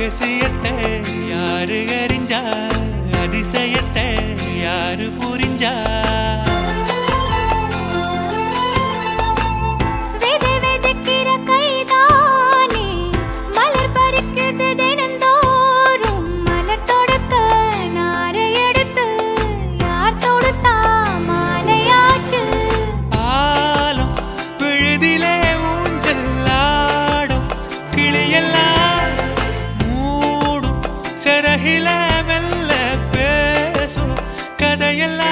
ரகசியத்தை யாரு அறிஞ்சா? அதிசயத்தை யாரு புரிஞ்சா? பிறகில மெல்ல பேசும் கதையெல்லாம்